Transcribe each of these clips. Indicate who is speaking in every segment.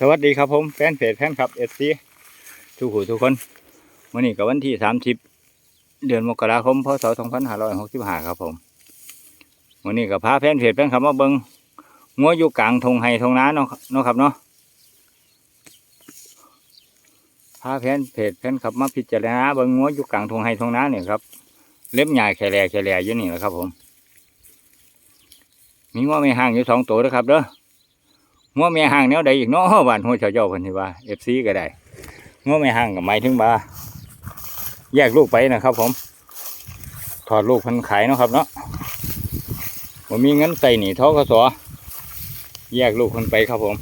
Speaker 1: สวัสดีครับผมแฟนเพจแฟนคลับเอฟซีทุกหูทุกคนวันนี้กับวันที่สามสิบเดือนมกราคมพศสองพันห้าร้อยหกสิบห้าครับผมวันนี้กับพาแฟนเพจแฟนคลับมาเบิงงัวอยู่กลางทงไฮทงน้าเนาะเนาะครับเนาะพาแฟนเพจแฟนคลับมาพิจารณาเบิงงัวอยู่กลางทงไฮทงน้าเนี่ยครับเล็บใหญ่แฉลแฉลอยู่นี่แหละครับผม มีงัวไม่ห่างอยู่สองตัวนะครับเด้อ งัวแม่ห่างแนวใดอีกเนาะบ้านหัวเจ้าเจ้าเพิ่นสิว่า FC ก็ได้งัวแม่ห่างก็หมายถึงว่าแยกลูกไปนะครับ ผม ถอดลูกพิ่นขายเนาะครับ เนาะบ่มีเงินใส่หนีท้อกสแยกลูกเพิ่นไปครับผม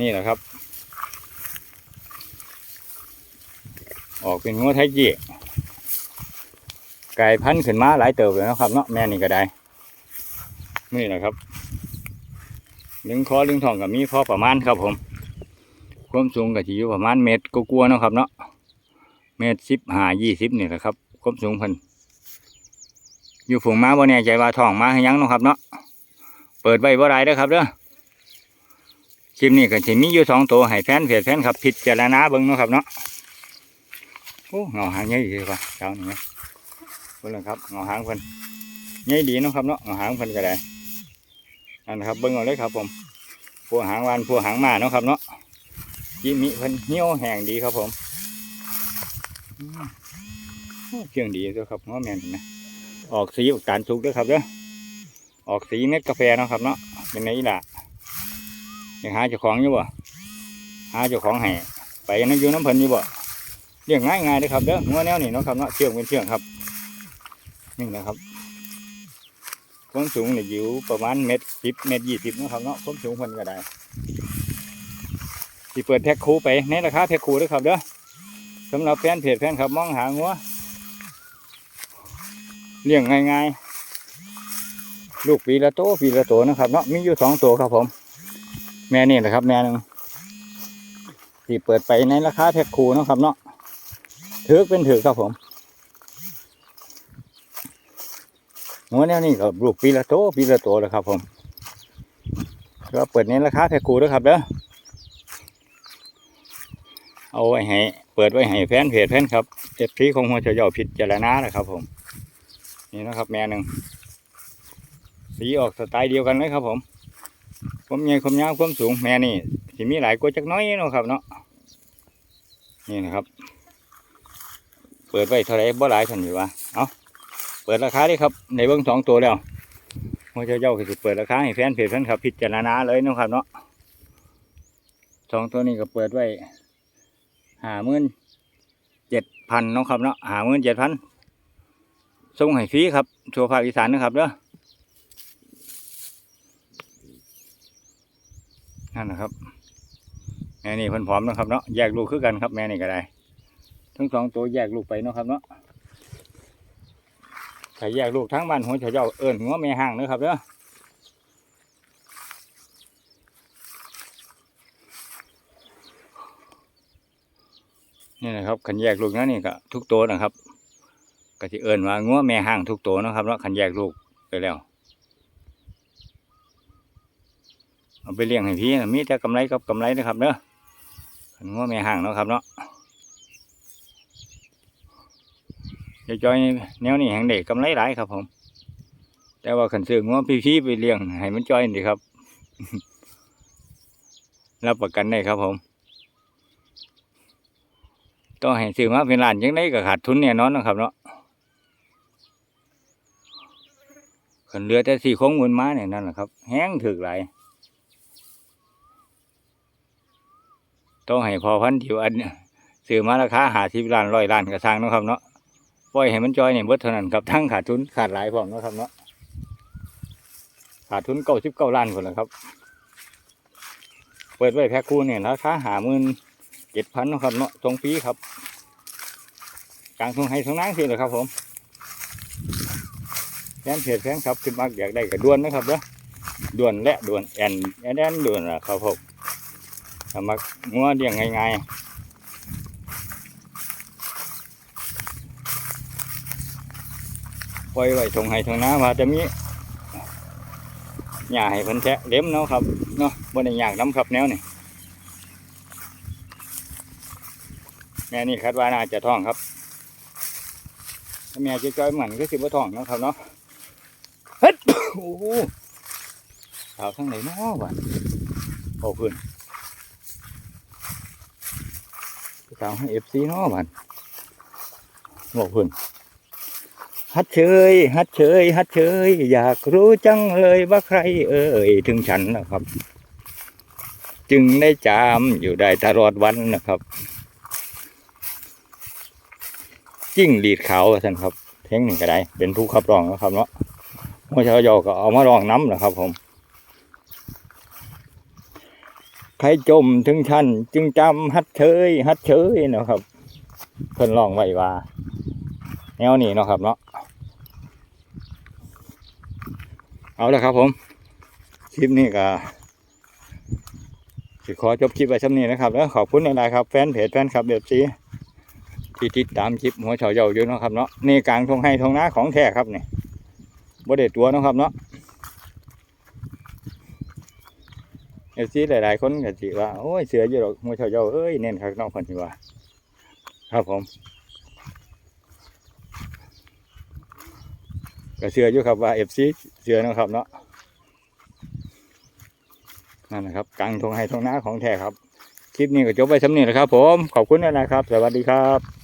Speaker 1: นี่แหละครับ ออกเป็นงัวไทยจีกลายพันธุ์ขึ้นมาหลายเติบเลยนะครับ เนาะแม่นี่ก็ได้ นี่แหละครับ ลึงคอลึงทองกับมีพอประมาณครับผม ความสูงก็จะอยู่ประมาณเมตรกลัวๆเนาะครับเนาะ เมตรสิบห้ายี่สิบนี่แหละครับ ความสูงเพิ่นอยู่ฝูงม้าบ่แน่ใจว่าท้องมาให้ยังเนาะครับเนาะ เปิดไว้บ่ได้เด้อครับเด้อ คลิปนี้ก็จะมีอยู่สองตัวให้แฟนเพจแฟนครับพิดเจรณาเบิ่งเนาะครับเนาะ โอ้เงาหางใหญ่ดีกว่าเจ้านี่ไหมเพิ่อนละครับเงาหางเพิ่นใหญ่ดีเนาะครับเนาะเงาหางเพิ่นก็ได้ นั่นนะครับเบิ้งเอาเลยครับ ผมพัวหางวานพัวหางมาเนาะครับเนาะจิมิเพิ่นเหี่ยวแห้งดีครับผมอืมโอ้เพียงดีด้วยครับง้อแมนนไหมออกสีออกการสุกด้วยครับเด้อออกสีเม็ดกาแฟเนาะครับเนาะเป็นไงล่ะยังหาเจ้าของอยู่บ่หาเจ้าของให้ไปนั่งอยู่น้ำเพิ่นอยู่บ่เลี้ยงง่ายง่ายๆเลยครับเด้อง้อแนวนี่เนาะครับเนาะเชื่องเป็นเชื่องครับนี่นะครับ ความสูงเนี่ยอยู่ประมาณเมตรสิบเมตรยี่สิบนะครับเนาะความสูงคนก็ได้ที่เปิดแพ็คคูไปในราคาแพ็คคูด้วยครับเด้อสำหรับแฟนเพจแฟนครับมองหางัวเลี้ยงง่ายๆ ลูกปีละโตปีละโตนะครับเนาะมีอยู่สองตัวครับผม แม่นี่แหละครับ แม่หนึ่งที่เปิดไปในราคาแพ็คคูนะครับเนาะถือเป็นถือครับผม หัวแนวนี้ก็ลูกปีละโตปีละโตแล้วครับผมก็เปิดในราคาแพ็คคูด้วยครับเด้อเอาไว้ให้เปิดไว้ให้แฟนเพจแฟนครับเจ็ดพีของหัวเฉยาผิดเจรนานะครับ ผม นี่นะครับ แม่หนึ่งสีออกสไตล์เดียวกันเลยครับ ผมความใหญ่ความยาวความสูงแม่นี่สิมีหลายกว่าจักน้อยเนาะครับเนาะนี่นะครับ เปิดไว้เท่าไรบ่หลายทันอยู่วะเอา เปิดราคาดิครับ ในเบื้องสองตัวแล้วหัวเจ้าเจ้าคือเปิดราคาให้แฟนเพจแฟนคลับพิจารณาเลยนะครับเนาะสองตัวนี้ก็เปิดไว้หาหมื่นเจ็ดพันนะครับเนาะหาหมื่นเจ็ดพันส่งให้ฟรีครับทั่วภาคอีสานนะครับเด้อนั่นนะครับแม่นี่เพิ่นพร้อมนะครับเนาะแยกลูกคือกันครับแม่นี่ก็ได้ ทั้งสองตัวแยกลูกไปนะครับเนาะ ถ้าแยกลูกทั้งบ้านหัวเฉาเจ้าเอิญหัวแม่ห่างเด้อครับเด้อนี่นะครับขันแยกลูกนั่นนี่ก็ทุกตัวนะครับก็ที่เอิญว่างัวแม่ห่างทุกตัวนะครับแล้วขันแยกลูกไปแล้วเอาไปเลี้ยงให้พี่นะมีแต่กำไรกับกำไรนะครับเด้อขันงัวแม่ห่างเนาะครับเนาะ จะจอยแนวนี้แห่งเด็กกำไรหลายครับ ผม แต่ว่าขันซื้องัวพี่พี่ๆไปเลี้ยงให้มันจอยดีครับรับประกันได้ครับผมต้องให้ซื้อมาเป็นล้านยังไงก็ขาดทุนแน่นอนนะครับ เนาะขันเรือแต่สี่โค้งมูลม้าเนี่ยนั่นแหละครับ แห้งถึกหลายต้องให้พอพันถิวอันซื้อมาราคาหาสิบล้านร้อยล้านกระซังนะครับเนาะ ปล่อยให้มันจอยเนี่ยเบิดเท่านั้นครับทั้งขาดทุนขาดหลายพร้อมเนาะครับเนาะขาดทุนเก้าสิบเก้าล้านคนละครับ เปิดไว้แพ็คคู่เนี่ยราคาหาหมื่นเจ็ดพันนะครับเนาะตรงปีครับกลางทงให้ทงนั้นสิเลยครับผมแฟนเพจแฟนครับขึ้นมาอยากได้ก็ด่วนนะครับเนาะด่วนและด่วนแอนแอนด่วนละครับผมสมัครงัวเลี้ยงง่ายๆ ปล่อยไว้ทงให้ทงน้ำว่าจะมีหญ้าให้เพิ่นแทะเล็มเนาะครับเนาะบ่ได้ยากน้ำครับแนวนี่แม่นี่คาดว่าน่าจะท้องครับถ้าแม่จะจ้อยเหมือนก็สิบ่าท้องเนาะครับเนาะเฮ็ดโอ้โหสาวทั้งไหนเนาะวะโอ้พื้นสาวให้เอฟซีเนาะวันโอ้พื้น ฮัดเชยฮัดเชยฮัดเชยอยากรู้จังเลยว่าใคร เอ่ยถึงฉันนะครับ จึงได้จามอยู่ได้ตลอดวันนะครับ จิ้งหลีดขาวท่านครับเท่งหนึ่งก็ได้ เป็นผู้ขับร้องนะครับเนาะหัวเช้าโยก็เอามาร้องน้ำนะครับผมใครจมถึงชั้นจึงจำฮัดเชยฮัดเชยนะครับเพิ่นร้องไว้ว่าแนวนี้เนาะครับเนาะ เอาละครับผม คลิปนี้ก็สิขอจบคลิปไว้ช่ำนี้นะครับ แล้วขอบคุณในไลน์ครับแฟนเพจแฟนคลับเบบซีที่ติดตามคลิปหัวเฉาเยาอยู่นะครับเนาะนี่กลางทงให้ทงน้าของแท้ครับนี่บ่ได้ตัวนะครับเนาะเอฟซีหลายๆคนก็สิว่าโอ้ยเสืออยู่ดอกหัวเฉาเยาเอ้ยเน้นครับน้องคนที่ว่า ครับผม ก็เสืออยู่ครับว่าเอฟซีเสือนะครับเนาะนั่นนะครับกลางทงให้ทงนาของแท้ครับ คลิปนี้ก็จบไปสำเนียงแล้วครับ ผมขอบคุณนะครับ สวัสดีครับ